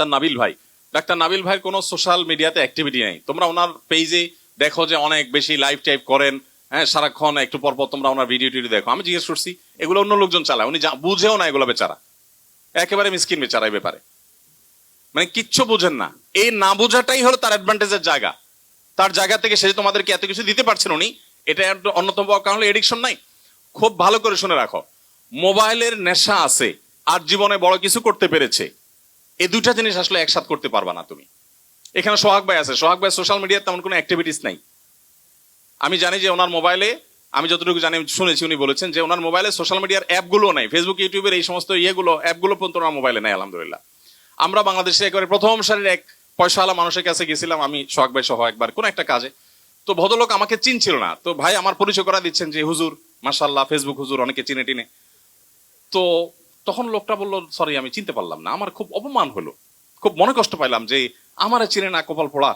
Doctor Nabil ভাই। Doctor Nabil ভাইয়ের কোনো সোশ্যাল মিডিয়াতে অ্যাক্টিভিটি নেই। তোমরা ওনার পেজে দেখো যে অনেক বেশি লাইভ টাইপ করেন হ্যাঁ সারাক্ষণ একটু পর পর তোমরা ওনার ভিডিও টিডিও দেখো। আমি জিজ্ঞেস করছি, এগুলো অন্য লোকজন চালায়? উনি বুঝেও না এগুলো বেচারা। একেবারে মিসকিন বেচারা এই ব্যাপারে। মানে কিচ্ছু বুঝেন না। এই না বোঝাটাই হলো তার অ্যাডভান্টেজের জায়গা। তার জায়গা থেকে সে তোমাদেরকে এত কিছু দিতে পারছেন উনি, এটা অন্যতম কারণ এডিকশন নাই। খুব ভালো করে শুনে রাখো। মোবাইলের নেশা আছে, আর জীবনে বড় কিছু করতে পেরেছে। এই দুইটা জিনিস আসলে একসাথ করতে পারবা না তুমি। এখানে সোহাগ ভাই আছে। সোহাগ ভাই সোশ্যাল মিডিয়ার তেমন কোনো অ্যাক্টিভিটিস নাই। আমি জানি যে ওনার মোবাইলে আমি যতটুকু জানি, শুনেছি উনি বলেছেন যে ওনার মোবাইলে সোশ্যাল মিডিয়ার অ্যাপগুলো নাই। ফেসবুক ইউটিউবের এই সমস্ত ইয়েগুলো অ্যাপগুলো পর্যন্ত ওনার মোবাইলে নাই, আলহামদুলিল্লাহ। আমরা বাংলাদেশে একেবারে প্রথম সারির এক পয়সাওয়ালা মানুষের কাছে গেছিলাম, আমি, সোহাগ ভাই সহ একবার, কোনো একটা কাজে। তো ভদ্রলোক আমাকে চিনছিল না। তো ভাই আমার পরিচয় করা দিচ্ছেন যে, হুজুর মাসাল্লাহ ফেসবুক হুজুর, অনেকে চিনে টিনে। তো তখন লোকটা বলল সরি আমি চিনতে পারলাম না। আমার খুব অপমান হলো। খুব মনে কষ্ট পাইলাম যে, আমারে চিনে না কপাল পোড়া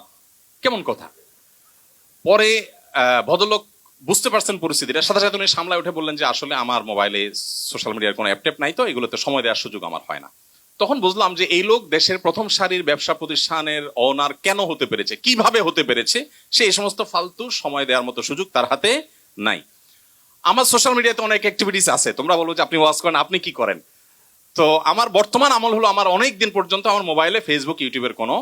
কেমন কথা? পরে ভদ্রলোক বুঝতে পারছেন পরিস্থিতিটা। সাথে সাথে উনি সামলায় উঠে বললেন যে, আসলে আমার মোবাইলে সোশ্যাল মিডিয়ার কোনো অ্যাপটেপ নাই তো। এগুলোতে সময় দেওয়ার সুযোগ আমার হয় না। তখন বুঝলাম যে, এই লোক দেশের প্রথম সারির ব্যবসা প্রতিষ্ঠানের ওনার কেন হতে পেরেছে? কীভাবে হতে পেরেছে? সে এই সমস্ত ফালতু সময় দেওয়ার মতো সুযোগ তার হাতে নাই। আমার সোশ্যাল মিডিয়াতে অনেক অ্যাক্টিভিটিস আছে। তোমরা বলো যে, আপনি ওয়াজ করেন, আপনি কি করেন? তো আমার বর্তমান আমল হলো আমার অনেক দিন পর্যন্ত আমার মোবাইলে ফেসবুক ইউটিউবের কোনো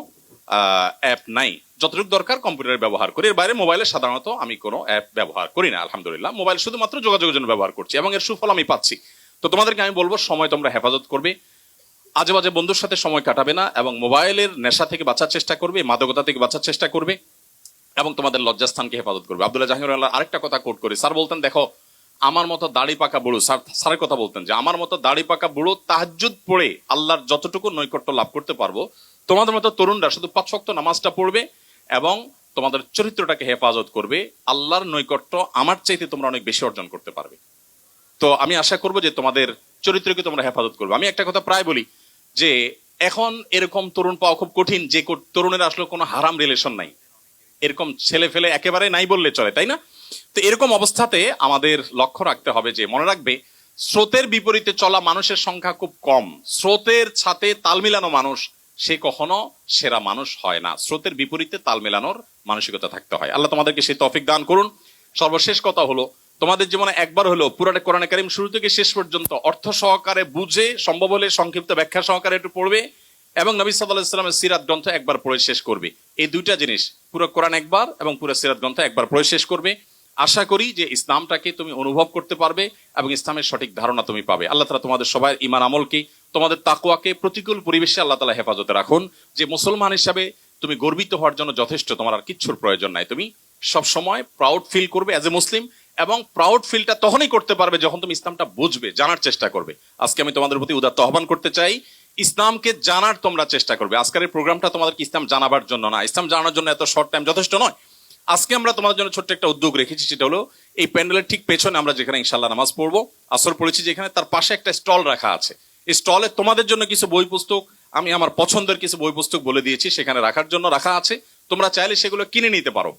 অ্যাপ নাই। যতটুকু দরকার কম্পিউটার ব্যবহার করি। এর বাইরে মোবাইলে সাধারণত আমি কোনো অ্যাপ ব্যবহার করি না, আলহামদুলিল্লাহ। মোবাইল শুধুমাত্র যোগাযোগের জন্য ব্যবহার করছি এবং এর সুফল আমি পাচ্ছি। তো তোমাদেরকে আমি বলব, সময় তোমরা হেফাজত করবে। আজে বাজে বন্ধুর সাথে সময় কাটাবে না এবং মোবাইলের নেশা থেকে বাঁচার চেষ্টা করবে, মাদকতা থেকে বাঁচার চেষ্টা করবে এবং তোমাদের লজ্জাস্থানকে হেফাজত করবে। আব্দুল্লাহ জাহাঙ্গীর আল্লাহ আরেকটা কথা কোট করে। স্যার বলতেন, দেখো আমার মতো দাড়ি পাকা বুড়ো, স্যার, স্যারের কথা বলতেন যে, আমার মতো দাড়ি পাকা বুড়ো তাহাজ্জুদ পড়ে আল্লাহর যতটুকু নৈকট্য লাভ করতে পারব, তোমাদের মতো তরুণরা শুধু পাঁচ শক্ত নামাজটা পড়বে এবং তোমাদের চরিত্রটাকে হেফাজত করবে, আল্লাহর নৈকট্য আমার চাইতে তোমরা অনেক বেশি অর্জন করতে পারবে। তো আমি আশা করব যে তোমাদের চরিত্রকে তোমরা হেফাজত করবে। আমি একটা কথা প্রায় বলি যে, এখন এরকম তরুণ পাওয়া খুব কঠিন যে তরুণের আসলে কোনো হারাম রিলেশন নাই। এরকম ছেলে ফেলে একেবারে নাই বললে চলে, তাই না? তো এরকম অবস্থাতে আমাদের লক্ষ্য রাখতে হবে যে, মনে রাখবে, স্রোতের বিপরীতে চলা মানুষের সংখ্যা খুব কম। স্রোতের ছাতে তাল মিলানো মানুষ, সে কখনো সেরা মানুষ হয় না। স্রোতের বিপরীতে তাল মেলানোর মানসিকতা থাকতে হয়। আল্লাহ তোমাদেরকে সেই তফিক দান করুন। সর্বশেষ কথা হলো, তোমাদের জীবনে একবার হলো পুরাটা কোরআন কারিম শুরু থেকে শেষ পর্যন্ত অর্থ সহকারে বুঝে, সম্ভব হলে সংক্ষিপ্ত ব্যাখ্যা সহকারে একটু পড়বে এবং নবী সাল্লাহ ইসলামের সিরাত গ্রন্থ একবার পড়ে শেষ করবে। এই দুইটা জিনিস পুরো কোরআন একবার এবং পুরো সিরাত গ্রন্থ একবার পড়ে শেষ করবে। আশা করি যে ইসলামটাকে তুমি অনুভব করতে পারবে এবং ইসলামের সঠিক ধারণা তুমি পাবে। আল্লাহ তালা তোমাদের সবাই ইমান আমলকে, তোমাদের তাকুয়াকে প্রতিকূল পরিবেশে আল্লাহ তালা হেফাজতে রাখুন, যে মুসলমান হিসাবে তুমি গর্বিত হওয়ার জন্য যথেষ্ট, তোমার আর কিচ্ছুর প্রয়োজন নাই। তুমি সব সময় প্রাউড ফিল করবে অ্যাজ এ মুসলিম এবং প্রাউড ফিলটা তখনই করতে পারবে যখন তুমি ইসলামটা বুঝবে, জানার চেষ্টা করবে। আজকে আমি তোমাদের প্রতি উদাত্ত আহ্বান করতে চাই, ইসলামকে জানার তোমরা চেষ্টা করবে। আজকের এই প্রোগ্রামটা তোমাদেরকে ইসলাম জানাবার জন্য না। ইসলাম জানার জন্য এত শর্ট টাইম যথেষ্ট নয়। আজকে আমরা তোমাদের জন্য ছোট্ট একটা উদ্যোগ রেখেছি, সেটা হলো এই প্যান্ডেলের ঠিক পেছনে আমরা যেখানে ইনশাল্লাহ নামাজ পড়ব, আসর পড়েছি যেখানে তার পাশে একটা স্টল রাখা আছে। এই স্টলে তোমাদের জন্য কিছু বই পুস্তক, আমি আমার পছন্দের কিছু বই পুস্তক বলে দিয়েছি, সেখানে রাখার জন্য রাখা আছে। তোমরা চাইলে সেগুলো কিনে নিতে পারো।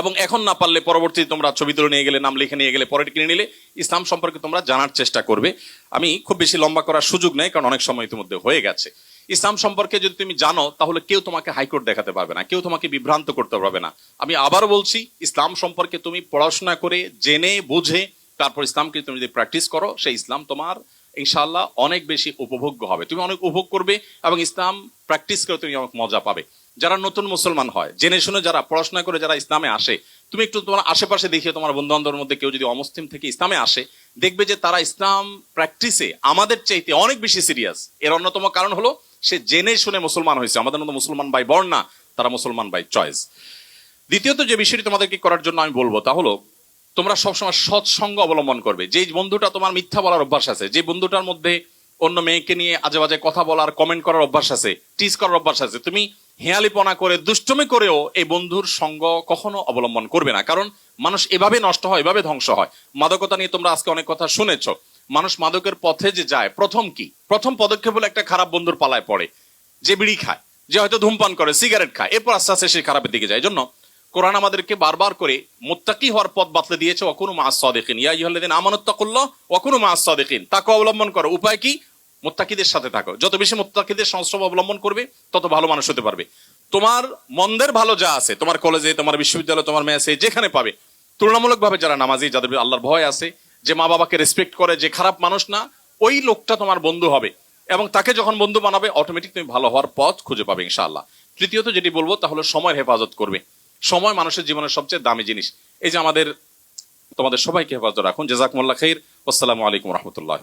এবং এখন না পারলে পরবর্তী তোমরা ছবি তুলে নিয়ে গেলে, নাম লিখে নিয়ে গেলে পরে কিনে নিলে ইসলাম সম্পর্কে তোমরা জানার চেষ্টা করবে। আমি খুব বেশি লম্বা করার সুযোগ নেই, কারণ অনেক সময় ইতিমধ্যে হয়ে গেছে। ইসলাম সম্পর্কে যদি তুমি জানো, তাহলে কেউ তোমাকে হাইকোর্ট দেখাতে পারবে না, কেউ তোমাকে বিভ্রান্ত করতে পারবে না। আমি আবার বলছি, ইসলাম সম্পর্কে তুমি পড়াশোনা করে জেনে, বুঝে, তারপর ইসলামকে তুমি যদি প্র্যাকটিস করো, সেই ইসলাম তোমার ইনশাআল্লাহ অনেক বেশি উপভোগ্য হবে। তুমি অনেক উপভোগ করবে এবং ইসলাম প্র্যাকটিস করে তুমি অনেক মজা পাবে। যারা নতুন মুসলমান হয়, জেনে শুনে যারা পড়াশোনা করে যারা ইসলামে আসে, তুমি একটু তোমার আশেপাশে দেখিয়ে তোমার বন্ধু বান্ধবের মধ্যে কেউ যদি অমুসলিম থেকে ইসলামে আসে, দেখবে যে তারা ইসলাম প্র্যাকটিসে আমাদের চাইতে অনেক বেশি সিরিয়াস এর অন্যতম কারণ হলো সে জেনে শুনে মুসলমান হয়েছে। আমাদের মতো মুসলমান বাই বর্ণ না, তারা মুসলমান বাই চয়েস দ্বিতীয়ত যে বিষয়টি তোমাদেরকে করার জন্য আমি বলব, তা হলো, তোমরা সবসময় সৎসঙ্গ অবলম্বন করবে। যে বন্ধুটা তোমার মিথ্যা বলার অভ্যাস আছে, যে বন্ধুটার মধ্যে অন্য মেয়েকে নিয়ে আজে বাজে কথা বলার কমেন্ট করার অভ্যাস আছে টিজ করার অভ্যাস আছে, তুমি হেয়ালিপনা করে, দুষ্টমি করেও এই বন্ধুর সঙ্গ কখনো অবলম্বন করবে না। কারণ মানুষ এভাবে নষ্ট হয়, এভাবে ধ্বংস হয়। মাদকতা নিয়ে তোমরা আজকে অনেক কথা শুনেছ। মানুষ মাদকের পথে যে যায়, প্রথম কি? প্রথম পদক্ষেপ হলো একটা খারাপ বন্ধুর পালায় পড়ে, যে বিড়ি খায়, যে হয়তো ধূমপান করে, সিগারেট খায়, এরপর আস্তে আস্তে সে খারাপের দিকে যায়। জন্য কোরআন আমাদেরকে বারবার করে মুত্তাকি হওয়ার পথ বাতলে দিয়েছে অকুনু মা সাদেকিন। ইয়া ইহল্লাদিন আমানুত্তাকুল্লাহ অকুনু মা সাদেকিন। তাকে অবলম্বন করো। উপায় কি? মোত্তাকিদের সাথে থাকো। যত বেশি মোত্তাকিদের সংস্রব অবলম্বন করবে, তত ভালো মানুষ হতে পারবে। তোমার মন্দের ভালো যা আছে, তোমার কলেজে, তোমার বিশ্ববিদ্যালয়ে, তোমার মেসে, যেখানে পাবে, তুলনামূলকভাবে যারা নামাজি, যাদের আল্লাহর ভয় আছে যে মা বাবাকে রেসপেক্ট করে, যে খারাপ মানুষ না, ওই লোকটা তোমার বন্ধু হবে। এবং তাকে যখন বন্ধু বানাবে অটোমেটিক তুমি ভালো হওয়ার পথ খুঁজে পাবে ইনশাআল্লাহ। তৃতীয়ত যেটি বলব তাহলে সময়ের হেফাজত করবে। সময় মানুষের জীবনের সবচেয়ে দামি জিনিস। এই যে আমাদের, তোমাদের সবাইকে হেফাজত রাখুন। জেজাকমুল্লা খাইর। আসসালামু আলাইকুম রহমতুল্লাহ